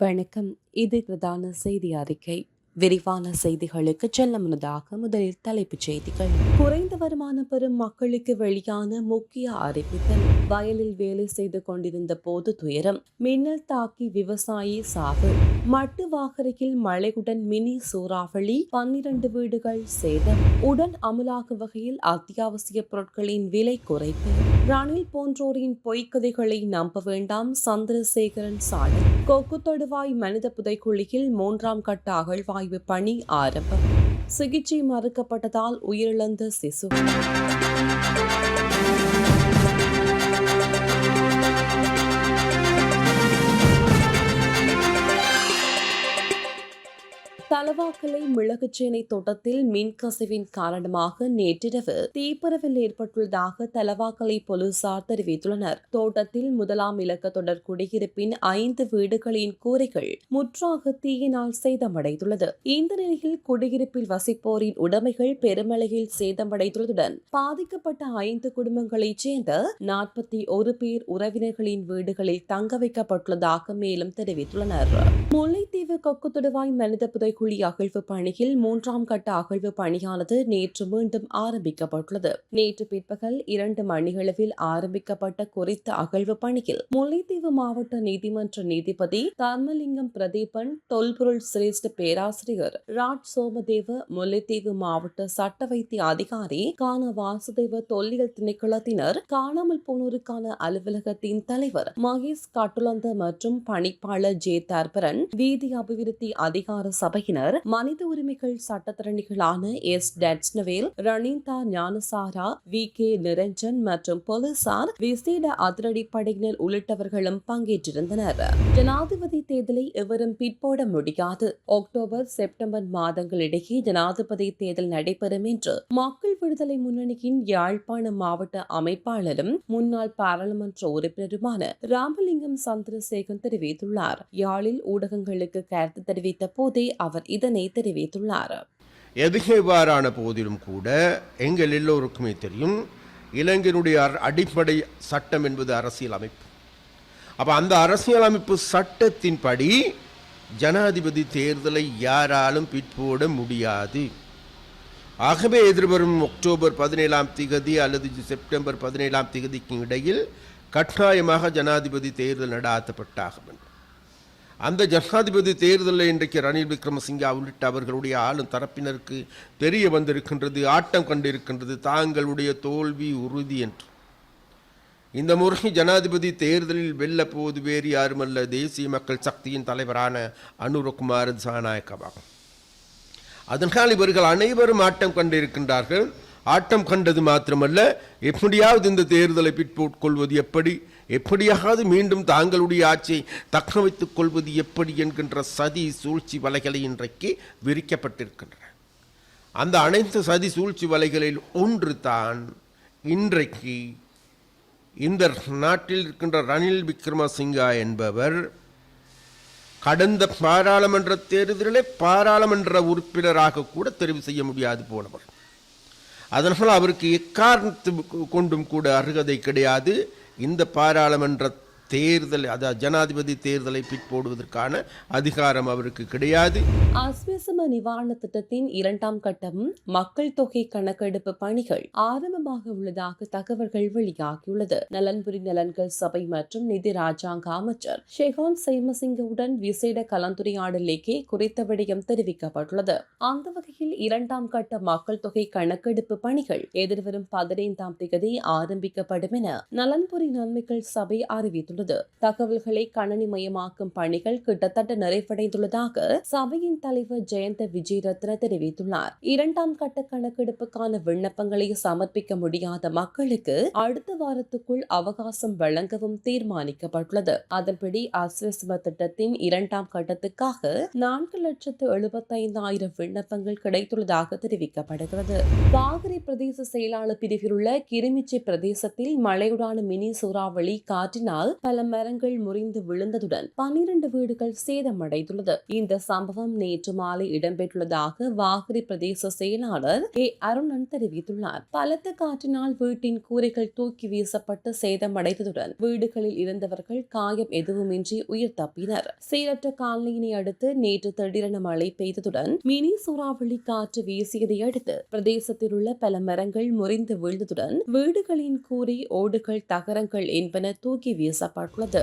வணக்கம். இது பிரதான செய்தி அறிக்கை. விரிவான செய்திகளுக்கு செல்ல முன்னதாக முதலில் தலைப்புச் செய்திகள். குறைந்த வருமானம் பெறும் மக்களுக்கு வெளியான முக்கிய அறிவித்தல். வயலில் வேலை செய்து கொண்டிருந்த போது துயரம். மின்னல் தாக்கி விவசாயி சாவு. மட்டு வாகரையில் மழையுடன் மினி சூறாவளி பன்னிரண்டு வீடுகள் சேதம். உடன் அமலாகும் வகையில் அத்தியாவசிய பொருட்களின் விலை குறைப்பு. ரணில் போன்றோரின் பொய்க்கதைகளை நம்ப வேண்டாம். சந்திரசேகரன் சாடல். கொக்கு தொடுவாய் மனித புதைக்குழியில் மூன்றாம் கட்ட ஆய்வு பணி ஆரம்பம். சிகிச்சை மறுக்கப்பட்டதால் உயிரிழந்த சிசு. தலவாக்கலை மிளகுச்சேனை தோட்டத்தில் மின் கசிவின் காரணமாக நேற்றிரவு தீப்பரவில் ஏற்பட்டுள்ளதாக தலவாக்கலை போலீசார் தெரிவித்துள்ளனர். தோட்டத்தில் முதலாம் இலக்க தொடர் குடியிருப்பின் ஐந்து வீடுகளின் கூரைகள் முற்றாக தீயினால் சேதமடைந்துள்ளது. இந்த நிலையில் குடியிருப்பில் வசிப்போரின் உடைமைகள் பெருமளையில் சேதமடைந்துள்ளதுடன் பாதிக்கப்பட்ட ஐந்து குடும்பங்களைச் சேர்ந்த நாற்பத்தி ஒரு பேர் உறவினர்களின் வீடுகளில் தங்க வைக்கப்பட்டுள்ளதாக மேலும் தெரிவித்துள்ளனர். முல்லைத்தீவு கொக்குத்தொடுவாய் மனித புதைக்குழு அகழ்வு பணியில் மூன்றாம் கட்ட அகழ்வு பணியானது நேற்று மீண்டும் ஆரம்பிக்கப்பட்டுள்ளது. நேற்று பிற்பகல் இரண்டு மணிகளவில் ஆரம்பிக்கப்பட்ட குறித்த அகழ்வு பணியில் முல்லைத்தீவு மாவட்ட நீதிமன்ற நீதிபதி தர்மலிங்கம் பிரதீபன் தொல்பொருள் சிரேஷ்ட பேராசிரியர் ராஜ் சோமதேவ முல்லைத்தீவு மாவட்ட சட்ட வைத்திய அதிகாரி கான வாசுதேவ தொல்லியல் திணைக்களத்தினர் காணாமல் போனோருக்கான அலுவலகத்தின் தலைவர் மகேஷ் கட்டுலந்த மற்றும் பணிப்பாளர் ஜே தர்பரன் வீதி அபிவிருத்தி அதிகார சபையினர் பின்னர் மனித உரிமைகள் சட்டத்தரணிகளான எஸ். டட்ஸ்னவேல் ரணீந்தா ஞானசாரா வி. கே. நிரஞ்சன் மற்றும் போலீசார் விசேட அதிரடிப்படையினர் உள்ளிட்டவர்களும் பங்கேற்றிருந்தனர். ஜனாதிபதி தேர்தலை எவரும் பிற்போட முடியாது. அக்டோபர் செப்டம்பர் மாதங்களிடையே ஜனாதிபதி தேர்தல் நடைபெறும் என்று மக்கள் விடுதலை முன்னணியின் யாழ்ப்பாண மாவட்ட அமைப்பாளரும் முன்னாள் பாராளுமன்ற உறுப்பினருமான ராமலிங்கம் சந்திரசேகர் தெரிவித்துள்ளார். யாழில் ஊடகங்களுக்கு கருத்து தெரிவித்த போதே அவர் இதனை தெரிவித்துள்ளார். எதுகே இவ்வாறான போதிலும் கூட எங்கள் எல்லோருக்குமே தெரியும் இலங்கையினுடைய அடிப்படை சட்டம் என்பது அரசியல் அமைப்பு. அப்போ அந்த அரசியல் அமைப்பு சட்டத்தின்படி ஜனாதிபதி தேர்தலை யாராலும் பிற்போட முடியாது. ஆகவே எதிர்வரும் அக்டோபர் பதினேழாம் திகதி அல்லது செப்டம்பர் பதினேழாம் திகதிக்கு இடையில் கட்டாயமாக ஜனாதிபதி தேர்தல் நடாத்தப்பட்டாக வேண்டும். அந்த ஜனாதிபதி தேர்தலில் இன்றைக்கு ரணில் விக்ரமசிங்கா உள்ளிட்ட அவர்களுடைய ஆளும் தரப்பினருக்கு தெரிய வந்திருக்கின்றது ஆட்டம் கண்டிருக்கின்றது தாங்களுடைய தோல்வி உறுதி என்று. இந்த முறை ஜனாதிபதி தேர்தலில் வெல்ல போது வேறு யாருமல்ல தேசிய மக்கள் சக்தியின் தலைவரான அனுரகுமார் ஜனநாயகவாகும். அதனால் இவர்கள் அனைவரும் ஆட்டம் கண்டிருக்கின்றார்கள். ஆட்டம் கண்டது மாத்திரமல்ல எப்படியாவது இந்த தேர்தலை பிற்போட்கொள்வது எப்படி எப்படியாவது மீண்டும் தாங்களுடைய ஆட்சியை தக்க வைத்துக் கொள்வது எப்படி என்கின்ற சதி சூழ்ச்சி வலைகளை இன்றைக்கு விரிக்கப்பட்டிருக்கின்றன. அந்த அனைத்து சதி சூழ்ச்சி வலைகளில் ஒன்று தான் இன்றைக்கு இந்த நாட்டில் இருக்கின்ற ரணில் விக்ரமசிங்கா என்பவர் கடந்த பாராளுமன்ற தேர்தலில் பாராளுமன்ற உறுப்பினராக கூட தெரிவு செய்ய முடியாது போனவர் அதனால் அவருக்கு எக்காரணத்து கொண்டும் கூட அருகதை கிடையாது. இந்த பாராளுமன்ற தேர்தல் அதாவது ஜனாதிபதி தேர்தலை பிற்போடுவதற்கான அதிகாரம் அவருக்கு கிடையாது. அஸ்விசம நிவாரண திட்டத்தின் இரண்டாம் கட்டம் மக்கள் தொகை கணக்கெடுப்பு பணிகள் ஆரம்பமாக உள்ளதாக தகவல்கள் வெளியாகியுள்ளது. நலன்புரி நலன்கள் சபை மற்றும் நிதி ராஜாங்க அமைச்சர் ஷெகான் சைமசிங்கவுடன் விசேட கலந்துரையாடலேக்கே குறித்த விடயம் தெரிவிக்கப்பட்டுள்ளது. அந்த வகையில் இரண்டாம் கட்ட மக்கள் தொகை கணக்கெடுப்பு பணிகள் எதிர்வரும் பதினைந்தாம் தேதி ஆரம்பிக்கப்படும் என நலன்புரி நன்மைகள் சபை அறிவித்துள்ளது. தகவல்களை கணனிமயமாக்கும் பணிகள் கிட்டத்தட்ட நிறைவடைந்துள்ளதாக சபையின் தலைவர் ஜெயந்த விஜயரத்ன தெரிவித்துள்ளார். இரண்டாம் கட்ட கணக்கெடுப்புக்கான விண்ணப்பங்களை சமர்ப்பிக்க முடியாத மக்களுக்கு அடுத்த வாரத்துக்குள் அவகாசம் வழங்கவும் தீர்மானிக்கப்பட்டுள்ளது. அதன்படி அஸ்வஸ்ம திட்டத்தின் இரண்டாம் கட்டத்துக்காக நான்கு லட்சத்து எழுபத்தைந்தாயிரம் விண்ணப்பங்கள் கிடைத்துள்ளதாக தெரிவிக்கப்படுகிறது. வாகரை பிரதேச செயலாளர் பிரிவில் உள்ள கிருமிச்சி பிரதேசத்தில் மழையுடான மினி சூறாவளி காற்றினால் பல மரங்கள் முறிந்து விழுந்ததுடன் பனிரண்டு வீடுகள் சேதமடைந்துள்ளது. இந்த சம்பவம் நேற்று மாலை இடம்பெற்றுள்ளதாக வாகரி பிரதேச செயலாளர் ஏ அருணன் தெரிவித்துள்ளார். பலத்த காற்றினால் வீட்டின் கூரைகள் தூக்கி வீசப்பட்டு சேதமடைந்ததுடன் வீடுகளில் இருந்தவர்கள் காயம் எதுவுமின்றி உயிர் தப்பினர். சீரற்ற காலனியினை அடுத்து நேற்று திடீரென மழை பெய்ததுடன் மினி சூறாவளி காற்று வீசியதை அடுத்து பிரதேசத்தில் உள்ள பல மரங்கள் முறிந்து வீழ்ந்ததுடன் வீடுகளின் கூரை ஓடுகள் தகரங்கள் என்பன தூக்கி வீசப்பட்டுள்ளது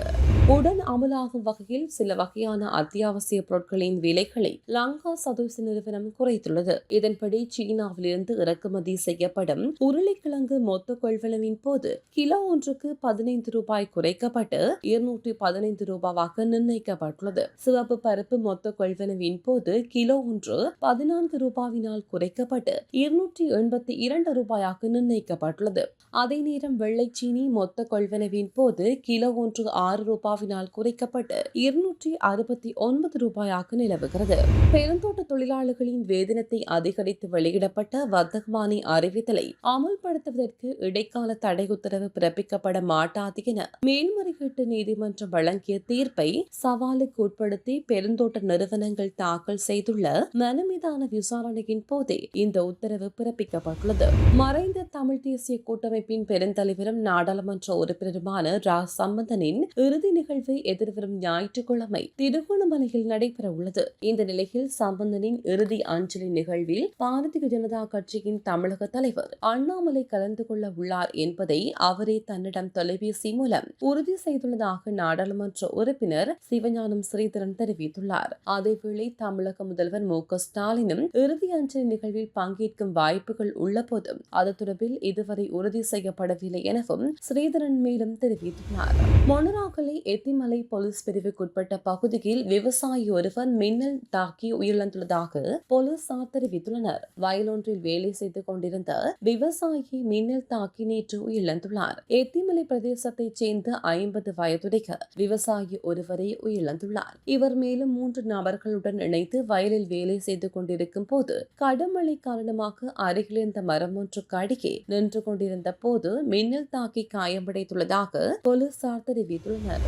உடன் அமலாகும் வகையில் சில வகையான அத்தியாவசிய பொருட்களின் விலைகளை லங்கா சதோசி நிறுவனம் குறைத்துள்ளது. இதன்படி சீனாவிலிருந்து இறக்குமதி செய்யப்படும் உருளைக்கிழங்கு மொத்த கொள்வனவின் போது கிலோ ஒன்றுக்கு பதினைந்து ரூபாய் குறைக்கப்பட்டு இருநூற்றி பதினைந்து ரூபாவாக நிர்ணயிக்கப்பட்டுள்ளது. சிவப்பு பருப்பு மொத்த கொள்வனவின் போது கிலோ ஒன்று பதினான்கு ரூபாவினால் குறைக்கப்பட்டு இருநூற்றி எண்பத்தி இரண்டு ரூபாயாக நிர்ணயிக்கப்பட்டுள்ளது. அதே நேரம் வெள்ளைச்சீனி மொத்த கொள்வனவின் போது கிலோ மூன்று ஆறு ரூபாவினால் குறைக்கப்பட்டு இருநூற்றி அறுபத்தி ஒன்பது ரூபாயாக நிலவுகிறது. பெருந்தோட்ட தொழிலாளர்களின் வேதனத்தை அதிகரித்து வெளியிடப்பட்ட வர்த்தகமானி அறிவித்தலை அமல்படுத்துவதற்கு இடைக்கால தடை உத்தரவு பிறப்பிக்கப்பட மாட்டாது என மேல்முறையீட்டு நீதிமன்றம் வழங்கிய தீர்ப்பை சவாலுக்கு உட்படுத்தி பெருந்தோட்ட நிறுவனங்கள் தாக்கல் செய்துள்ள மனு மீதான விசாரணையின் போதே இந்த உத்தரவு பிறப்பிக்கப்பட்டுள்ளது. மறைந்த தமிழ் தேசிய கூட்டமைப்பின் பெருந்தலைவரும் நாடாளுமன்ற உறுப்பினருமான ரா. சம்பந்தனின் இறுதி நிகழ்வு எதிர்வரும் ஞாயிற்றுக்கிழமை திருகோணமலையில் நடைபெற உள்ளது இந்த நிலையில் சம்பந்தனின் இறுதி அஞ்சலி நிகழ்வில் பாரதிய ஜனதா கட்சியின் தமிழக தலைவர் அண்ணாமலை கலந்து கொள்ள உள்ளார் என்பதை அவரே தன்னிடம் தொலைபேசி மூலம் உறுதி செய்துள்ளதாக நாடாளுமன்ற உறுப்பினர் சிவஞானம் ஸ்ரீதரன் தெரிவித்துள்ளார். அதேவேளை தமிழக முதல்வர் மு. க. ஸ்டாலினும் இறுதி அஞ்சலி நிகழ்வில் பங்கேற்கும் வாய்ப்புகள் உள்ள போதும் அது தொடர்பில் இதுவரை உறுதி செய்யப்படவில்லை எனவும் ஸ்ரீதரன் மேலும் தெரிவித்துள்ளார். மொனராகலை எத்திமலை போலீஸ் பிரிவுக்குட்பட்ட பகுதியில் விவசாயி ஒருவர் மின்னல் தாக்கி உயிரிழந்துள்ளதாக போலீசார் தெரிவித்துள்ளனர் வயலொன்றில் வேலை செய்து கொண்டிருந்த விவசாயி மின்னல் தாக்கி நேற்று உயிரிழந்துள்ளார். எத்திமலை பிரதேசத்தைச் சேர்ந்த ஐம்பது வயதுடைய விவசாயி ஒருவரை உயிரிழந்துள்ளார். இவர் மேலும் மூன்று நபர்களுடன் இணைந்து வயலில் வேலை செய்து கொண்டிருக்கும் போது கடமழை காரணமாக அருகில் இருந்த மரம் ஒன்றுக்கு அடியே நின்று கொண்டிருந்த போது மின்னல் தாக்கி காயமடைந்துள்ளதாக போலீசார் தெரிவித்துள்ளனர்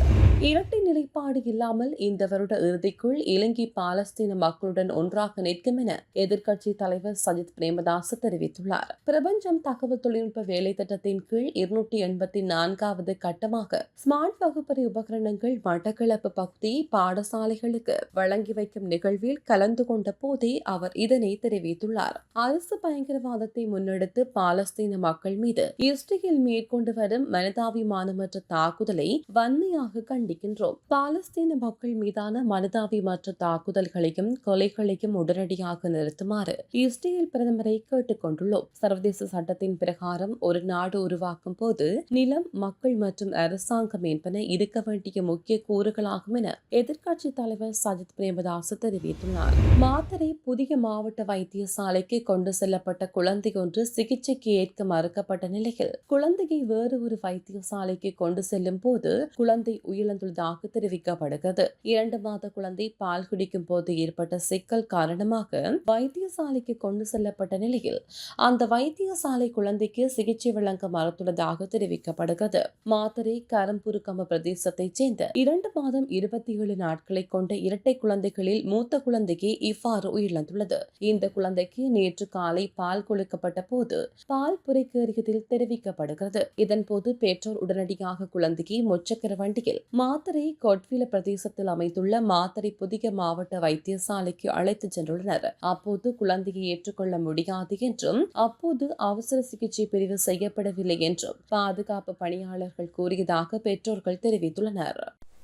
இரட்டை நிலைப்பாடு இல்லாமல் இந்த வருட இறுதிக்குள் இலங்கை பாலஸ்தீன மக்களுடன் ஒன்றாக நிற்கும் என எதிர்க்கட்சி தலைவர் சஜித் பிரேமதாஸ் தெரிவித்துள்ளார். பிரபஞ்சம் தகவல் தொழில்நுட்ப வேலை திட்டத்தின் கீழ் இருநூற்றி எண்பத்தி நான்காவது கட்டமாக ஸ்மார்ட் வகுப்பறை உபகரணங்கள் மட்டக்களப்பு பகுதி பாடசாலைகளுக்கு வழங்கி வைக்கும் நிகழ்வில் கலந்து கொண்ட போதே அவர் இதனை தெரிவித்துள்ளார். அரசு பயங்கரவாதத்தை முன்னெடுத்து பாலஸ்தீன மக்கள் மீது இஸ்ரேல் மேற்கொண்டு வரும் மனிதாபிமானமற்ற தாக்குதலை வன்மையாக கண்டிக்கின்றோம். பாலஸ்தீன மக்கள் மீதான மனிதாபிமற்ற தாக்குதல்களையும் கொலைகளையும் உடனடியாக நிறுத்துமாறு இஸ்ரேல் பிரதமரை கேட்டுக் கொண்டுள்ளோம். சர்வதேச சட்டத்தின் பிரகாரம் ஒரு நாடு உருவாக்கும் போது நிலம் மக்கள் மற்றும் அரசாங்கம் என்பன இருக்க வேண்டிய முக்கிய கூறுகளாகும் என எதிர்க்கட்சி தலைவர் சஜித் பிரேமதாஸ் தெரிவித்துள்ளார். மாத்தரை புதிய மாவட்ட வைத்தியசாலைக்கு கொண்டு செல்லப்பட்ட குழந்தை ஒன்று சிகிச்சைக்கு ஏற்க மறுக்கப்பட்ட நிலையில் குழந்தையை வேறு ஒரு வைத்தியசாலைக்கு கொண்டு செல்லும் போது குழந்தை உயிரிழந்துள்ளதாக தெரிவிக்கப்படுகிறது. இரண்டு மாத குழந்தை பால் குடிக்கும் போது ஏற்பட்ட சிக்கல் காரணமாக வைத்தியசாலைக்கு கொண்டு செல்லப்பட்ட நிலையில் அந்த வைத்தியசாலை குழந்தைக்கு சிகிச்சை வழங்க மறுத்துள்ளதாக தெரிவிக்கப்படுகிறது. மாத்தரை கரம்புருக்கம பிரதேசத்தைச் சேர்ந்த இரண்டு மாதம் இருபத்தி ஏழு நாட்களை கொண்ட இரட்டை குழந்தைகளில் மூத்த குழந்தைக்கு இவ்வாறு உயிரிழந்துள்ளது. இந்த குழந்தைக்கு நேற்று காலை பால் கொடுக்கப்பட்ட போது பால் புரைக்கேறியதில் தெரிவிக்கப்படுகிறது. இதன்போது பெற்றோர் உடனடியாக குழந்தையை முச்சக்கர வண்டியில் மாத்தரை கொட்வில பிரதேசத்தில் அமைந்துள்ள மாத்தரை புதிய மாவட்ட வைத்தியசாலைக்கு அழைத்து சென்றுள்ளனர். அப்போது குழந்தையை ஏற்றுக்கொள்ள முடியாது என்றும் அப்போது அவசர சிகிச்சை பிரிவு செய்யப்படவில்லை என்றும் பாதுகாப்பு பணியாளர்கள் கூறியதாக பெற்றோர்கள் தெரிவித்துள்ளனர்.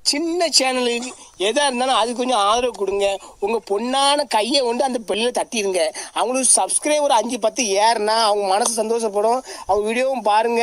சின்ன சேனலுக்கு எதா இருந்தாலும் அது கொஞ்சம் ஆதரவு கொடுங்க. உங்க பொண்ணான கையை கொண்டு அந்த பிள்ளையில தட்டிடுங்க அவங்களுக்கு சப்ஸ்கிரைபர் அஞ்சு பத்து ஏறுனா அவங்க மனசு சந்தோஷப்படும். அவங்க வீடியோவும் பாருங்க.